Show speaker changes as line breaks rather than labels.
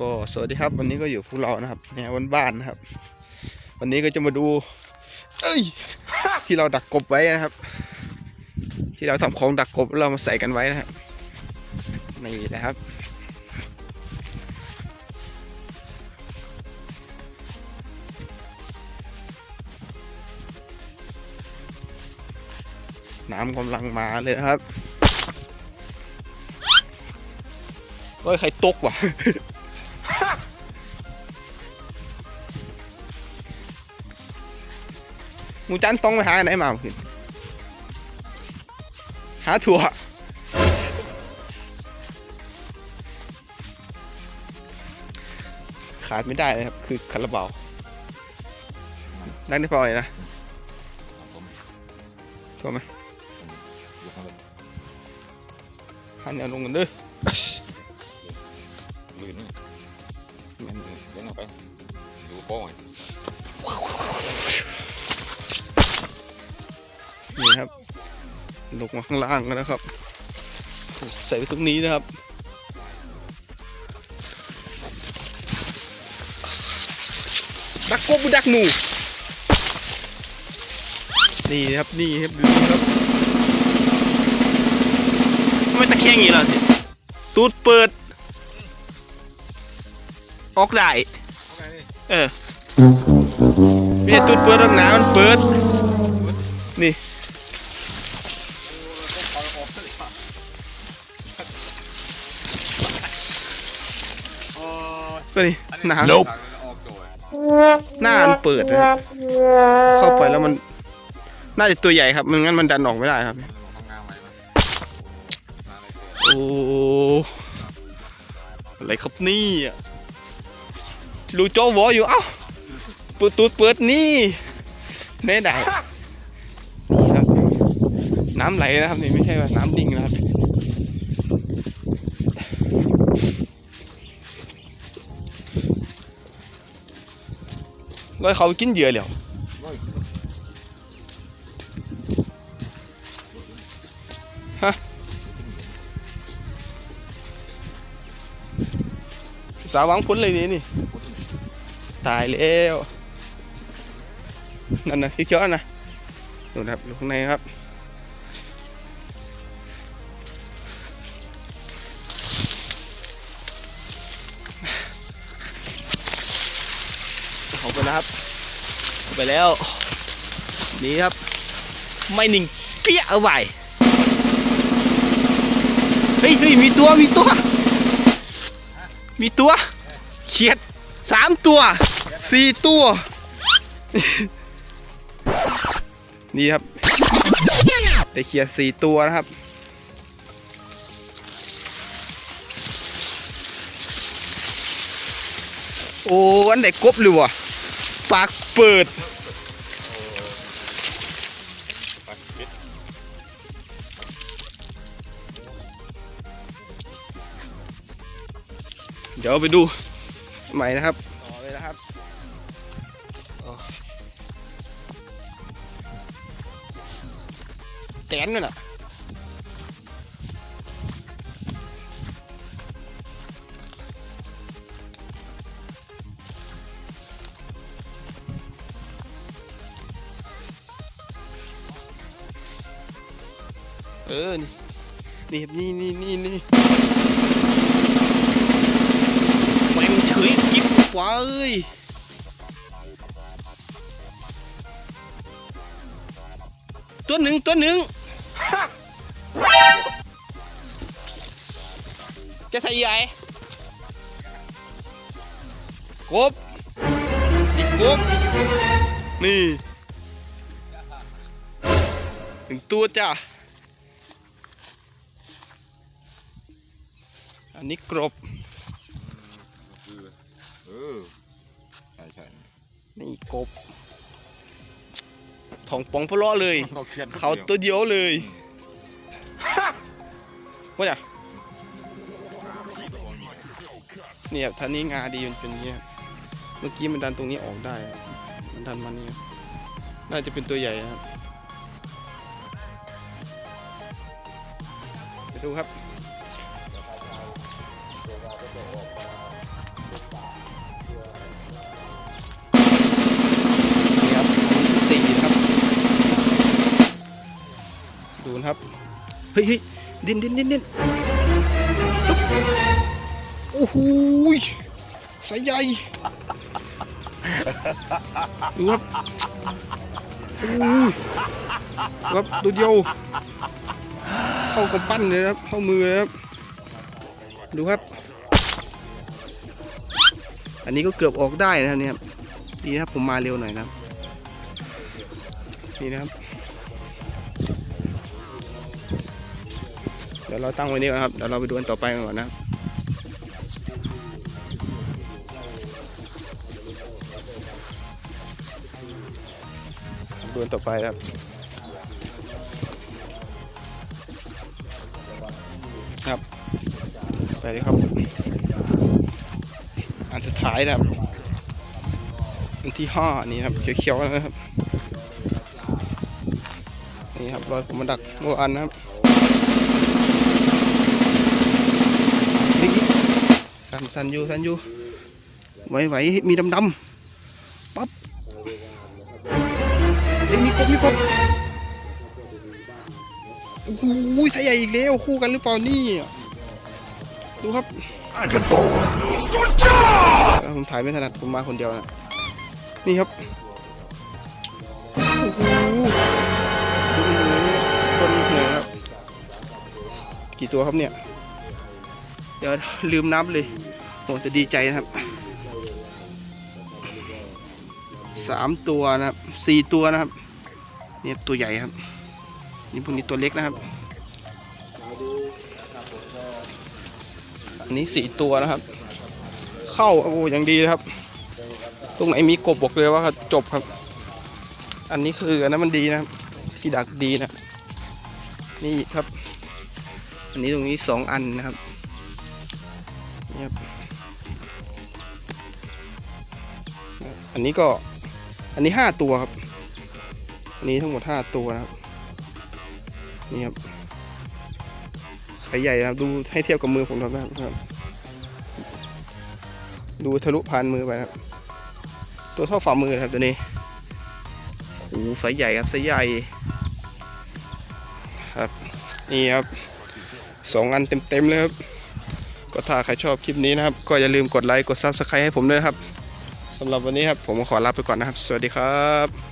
ก็สวัสดีครับวันนี้ก็อยู่พวกเรานะครับแนวบ้านๆนะครับ วันนี้ก็จะมาดู เอ้ย ที่เราดักกบไว้นะครับ ที่เราทำของดักกบแล้วเรามาใส่กันไว้นะครับนี่แหละครับ น้ำกำลังมาเลยครับเฮ้ยใครตกวะ หมูจันต้องไปหาไหนมาเมื่อคืนหาถั่วขาดไม่ได้นะครับ คือคาราบาวได้ได้พอเลยนะ
ผม
ถั่วไหม
อยู่ข้างบน
หันเอาลงกันเด้อ
ลื่นนี่เดินออกไปดูโป้ง
ลงมาข้างล่างกันนะครับ ใส่ไปตรงนี้นะครับดักกบดักหนู นี่ครับนี่ครับดูครับทำไม่ตะแคงอย่างนี้ล่ะสิตูดเปิด ออกได้เออไม่ใช่ตูดเปิดหรอกนะมันเปิด นี่ ก็นี่หนา
ลบ
หน้ามันเปิดนะครับเข้าไปแล้วมัน น่าจะตัวใหญ่ครับไมันงั้นมันดันออกไม่ได้ครับ
ทำงานไหม
โอ้อะไรครับนี่อะลูโจวออยู่เอ้าเปิดตูดเปิดนี่แน่ได้นี่ครับ น้ำไหลนะครับนี่ไม่ใช่ว่าน้ำดิ่งนะครับ ร้อยเขากินเหยื่อแล้วฮะสาววังพ้นเลยนี่นี่ ตายแล้ว นั่นนะที่เจ้านะดูนะครับอยู่ข้างในครับ เอาไปแล้วครับ ไปแล้วนี่ครับ ไม่หนิ่งเปี้ยเอาไว้เฮ้ยเฮ้ยมีตัวมีตัว มีตัวเขียดสามตัวสี่ตัว นี่ครับแต่เขียดสี่ตัวนะครับโอ้อันไหนกบเลยวะ ปากเปิดเดี๋ยวไปดูใหม่นะครับต่อเลยนะครับอ๋อแตนนั่นน่ะ เออ นี่นี่ครับนี่นี่นี่นี่แม่งเฉยกิ๊บกว่าเอ้ยตัวหนึ่งตัวหนึ่งจะใส่ใหญ่กบอีกกบนี่หนึ่งตัวจ้ะ อันนี้กรบ
คือเออใช่ใช่
นี่กบทองปองพะเลาะเลย
เขาเครียด
เขาตัวเดียวเลยว่าจ้ะเนี่ยท่านี้งาดีมันเป็นอย่างเงี้ยเมื่อกี้มันดันตรงนี้ออกได้ครับมันดันมานี่ครับน่าจะเป็นตัวใหญ่นะครับไปดูครับ ก็ครับสี่ครับ ดูนะครับเฮ้ยเฮ้ยดินดินดินดินโอ้โหสายใหญ่ดูครับโอ้ยครับตัวเดียวเข้ากับปั้นเลยครับเข้ามือครับ ดูครับ อันนี้ก็เกือบออกได้นะครับเนี่ยดีนะครับผมมาเร็วหน่อยนะครับนี่นะครับ เดี๋ยวเราตั้งไว้นี่ก่อนครับเดี๋ยวเราไปดูอันต่อไปกันก่อนนะครับดูอันต่อไปครับครับ ไปเลยครับ อันสุดท้ายนะครับอันที่ห้านี่ครับเขียวๆนะครับนี่ครับรอยผมมาดักเมื่อวานนะครับนี่สันสันอยู่สันอยู่ไหวไหวมีดำๆปั๊บเอ้ยมีกบมีกบโอ้โหสายใหญ่อีกแล้วคู่กันหรือเปล่านี่ดูครับ ผมถ่ายไม่ถนัดผมมาคนเดียวนะนี่ครับโอ้โหคนเหนือครับ กี่ตัวครับเนี่ย เดี๋ยวลืมนับเลยผมจะดีใจนะครับสามตัวนะครับสี่ตัวนะครับเนี่ยตัวใหญ่ครับ นี่พวกนี้ตัวเล็กนะครับ อันนี้สี่ตัวนะครับ เข้าโอ้ย่างดีนะครับ ตรงไหนมีกบบอกเลยว่าจบครับ อันนี้คืออันนั้นมันดีนะที่ดักดีนะ นี่ครับ อันนี้ตรงนี้สองอันนะครับนี่ครับอันนี้ก็อันนี้ห้าตัวครับ อันนี้ทั้งหมดห้าตัวนะครับ นี่ครับ สายใหญ่นะครับดูให้เทียบกับมือผมนะครับ ดูทะลุผ่านมือไปครับ ตัวเท่าฝ่ามือครับตัวนี้โอ้โหสายใหญ่ครับสายใหญ่ครับนี่ครับสองอันเต็มๆเลยครับก็ถ้าใครชอบคลิปนี้นะครับ ก็อย่าลืมกดไลค์กด Subscribe ให้ผมด้วยครับสำหรับวันนี้ครับผมขอลาไปก่อนนะครับ สวัสดีครับ